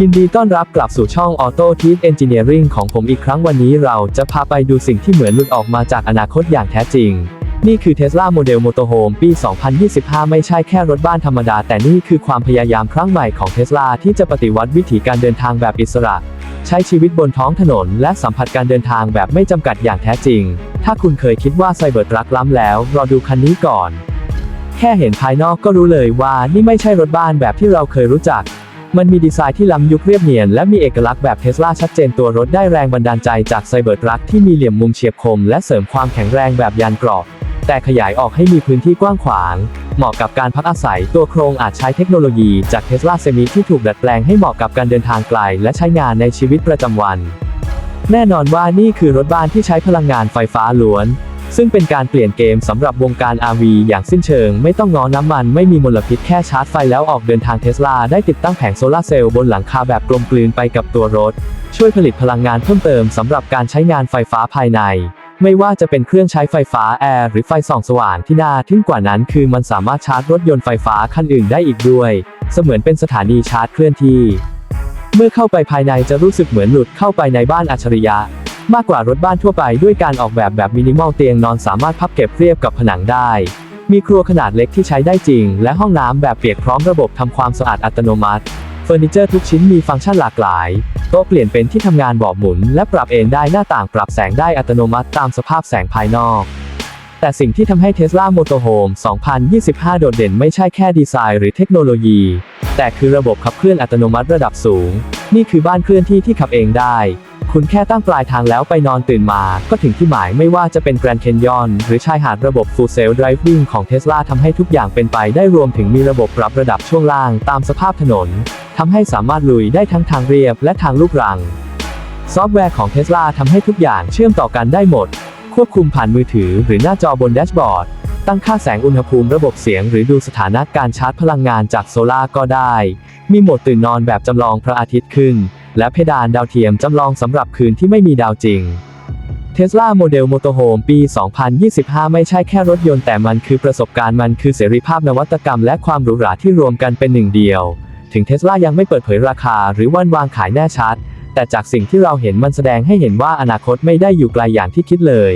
ยินดีต้อนรับกลับสู่ช่อง Auto t e a c Engineering ของผมอีกครั้งวันนี้เราจะพาไปดูสิ่งที่เหมือนหลุดออกมาจากอนาคตอย่างแท้จริง นี่คือ Tesla Model Motorhome ปี 2025 ไม่ใช่แค่รถบ้านธรรมดา แต่นี่คือความพยายามครั้งใหม่ของ Tesla ที่จะปฏิวัติวิถีการเดินทางแบบอิสระ ใช้ชีวิตบนท้องถนน และสัมผัสการเดินทางแบบไม่จำกัดอย่างแท้จริง ถ้าคุณเคยคิดว่าไซเบอร์ทรัคล้ำแล้วรอดูคันนี้ก่อน แค่เห็นภายนอกก็รู้เลยว่านี่ไม่ใช่รถบ้านแบบที่เราเคยรู้จัก มันมีดีไซน์ที่ล้ำยุคเรียบเนียนและมีเอกลักษณ์แบบเทสลาชัดเจนตัวรถได้แรงบันดาลใจจากไซเบอร์ทรัคที่มีเหลี่ยมมุมเฉียบคมและเสริมความแข็งแรงแบบยานเกรอบ แต่ขยายออกให้มีพื้นที่กว้างขวาง เหมาะกับการพักอาศัยตัวโครงอาจใช้เทคโนโลยีจากเทสลาเซมิที่ถูกดัดแปลงให้เหมาะกับการเดินทางไกลและใช้งานในชีวิตประจำวัน แน่นอนว่านี่คือรถบ้านที่ใช้พลังงานไฟฟ้าล้วน ซึ่งเป็นการเปลี่ยนเกมสำหรับวงการ RV อย่างสิ้นเชิง ไม่ต้องง้อน้ำมันไม่มีมลพิษแค่ชาร์จไฟแล้วออกเดินทางเทสลาได้ติดตั้งแผงโซลาร์เซลล์บนหลังคาแบบกลมกลืนไปกับตัวรถ ช่วยผลิตพลังงานเพิ่มเติมสำหรับการใช้งานไฟฟ้าภายใน ไม่ว่าจะเป็นเครื่องใช้ไฟฟ้าแอร์หรือไฟส่องสว่างที่น่าทึ่งกว่านั้น คือมันสามารถชาร์จรถยนต์ไฟฟ้าคันอื่นได้อีกด้วย เสมือนเป็นสถานีชาร์จเคลื่อนที่ เมื่อเข้าไปภายในจะรู้สึกเหมือนหลุดเข้าไปในบ้านอัจฉริยะ มากกว่ารถบ้านทั่วไปด้วยการออกแบบแบบมินิมอลเตียงนอนสามารถพับเก็บเรียบกับผนังได้ มีครัวขนาดเล็กที่ใช้ได้จริง และห้องน้ำแบบเปียกพร้อมระบบทำความสะอาดอัตโนมัติเฟอร์นิเจอร์ทุกชิ้นมีฟังก์ชันหลากหลาย โต๊ะเปลี่ยนเป็นที่ทำงานบาะหมุน และปรับเอนได้หน้าต่างปรับแสงได้อัตโนมัติตามสภาพแสงภายนอก แต่สิ่งที่ทำให้ Tesla Motorhome 2025 โดดเด่นไม่ใช่แค่ดีไซน์หรือเทคโนโลยี แต่คือระบบขับเคลื่อนอัตโนมัติระดับสูง นี่คือบ้านเคลื่อนที่ที่ขับเองได้ คุณแค่ตั้งปลายทางแล้วไปนอนตื่นมา ก็ถึงที่หมายไม่ว่าจะเป็นแกรนด์แคนยอนหรือชายหาดระบบ Full Self Driving ของ Tesla ทำให้ทุกอย่างเป็นไปได้รวมถึงมีระบบปรับระดับช่วงล่างตามสภาพถนนทำให้สามารถลุยได้ทั้งทางเรียบและทางลูกรัง ซอฟต์แวร์ของ Tesla ทำให้ทุกอย่างเชื่อมต่อกันได้หมด ควบคุมผ่านมือถือหรือหน้าจอบนแดชบอร์ดตั้งค่าแสงอุณหภูมิระบบเสียงหรือดูสถานะการชาร์จพลังงานจากโซลาร์ก็ได้ มีโหมดตื่นนอนแบบจำลองพระอาทิตย์ขึ้น และเพดานดาวเทียมจำลองสำหรับคืนที่ไม่มีดาวจริงเทสลาโมเดลโมโตโฮมปี 2025 ไม่ใช่แค่รถยนต์แต่มันคือประสบการณ์มันคือเสรีภาพนวัตกรรมและความหรูหราที่รวมกันเป็นหนึ่งเดียว ถึงเทสลายังไม่เปิดเผยราคาหรือวันวางขายแน่ชัด แต่จากสิ่งที่เราเห็นมันแสดงให้เห็นว่าอนาคตไม่ได้อยู่ไกลอย่างที่คิดเลย